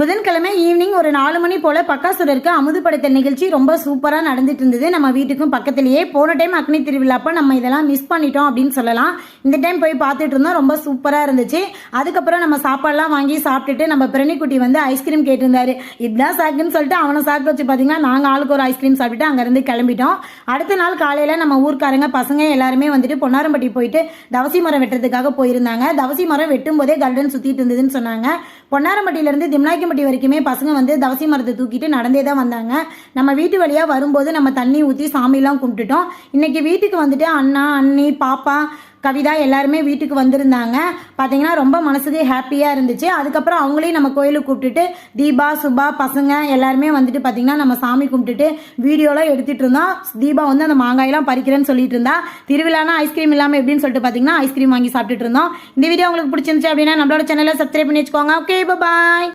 புதன்கிழமை ஈவினிங் ஒரு நாலு மணி போல பக்காசுரருக்கு அமுது படைத்த நிகழ்ச்சி ரொம்ப சூப்பராக நடந்துட்டு இருந்தது. நம்ம வீட்டுக்கும் பக்கத்துலேயே போன டைம் அக்னி திருவிழாப்ப நம்ம இதெல்லாம் மிஸ் பண்ணிட்டோம் அப்படின்னு சொல்லலாம். இந்த டைம் போய் பார்த்துட்டு இருந்தோம். ரொம்ப சூப்பராக இருந்துச்சு. அதுக்கப்புறம் நம்ம சாப்பாடுலாம் வாங்கி சாப்பிட்டுட்டு நம்ம பிரணிக்குட்டி வந்து ஐஸ்கிரீம் கேட்டிருந்தாரு. இதுதான் சாக்குன்னு சொல்லிட்டு அவனை சாக்கு வச்சு பார்த்தீங்கன்னா நாங்கள் ஆளுக்கு ஒரு ஐஸ்கிரீம் சாப்பிட்டுட்டு அங்கேருந்து கிளம்பிட்டோம். அடுத்த நாள் காலையில் நம்ம ஊர்க்காரங்க பசங்க எல்லாருமே வந்துட்டு பொன்னாரம்பட்டி போயிட்டு தவசி மரம் வெட்டுறதுக்காக போயிருந்தாங்க. தவசி மரம் வெட்டும் போதே கல்டன் சுற்றிட்டு இருந்ததுன்னு சொன்னாங்க. பொன்னாரம்பட்டியிலேருந்து திம்லாய்க்கம்பட்டி வரைக்குமே பசங்க வந்து தவசி மரத்தை தூக்கிட்டு நடந்தே தான் வந்தாங்க. நம்ம வீட்டு வழியாக வரும்போது நம்ம தண்ணி ஊற்றி சாமிலாம் கும்பிட்டுட்டோம். இன்னைக்கு வீட்டுக்கு வந்துட்டு அண்ணா அண்ணி பாப்பா கவிதா எல்லாருமே வீட்டுக்கு வந்திருந்தாங்க. பார்த்தீங்கன்னா ரொம்ப மனசுக்கு ஹாப்பியாக இருந்துச்சு. அதுக்கப்புறம் அவங்களையும் நம்ம கோயிலுக்கு கூப்பிட்டுட்டு தீபா சுபா பசங்க எல்லாருமே வந்துட்டு பார்த்தீங்கன்னா நம்ம சாமி கும்பிட்டுட்டு வீடியோலாம் எடுத்துட்டு இருந்தோம். தீபா வந்து அந்த மாங்காயெல்லாம் பறிக்கிறேன்னு சொல்லிட்டு இருந்தா. திருவிழானா ஐஸ்கிரீம் இல்லாமல் எப்படின்னு சொல்லிட்டு பார்த்தீங்கன்னா ஐஸ்கிரீம் வாங்கி சாப்பிட்டுட்டு இருந்தோம். இந்த வீடியோ உங்களுக்கு பிடிச்சிருந்துச்சு அப்படின்னா நம்மளோட சேனலை சப்ஸ்கிரைப் பண்ணி வச்சுக்கோங்க. Okay bye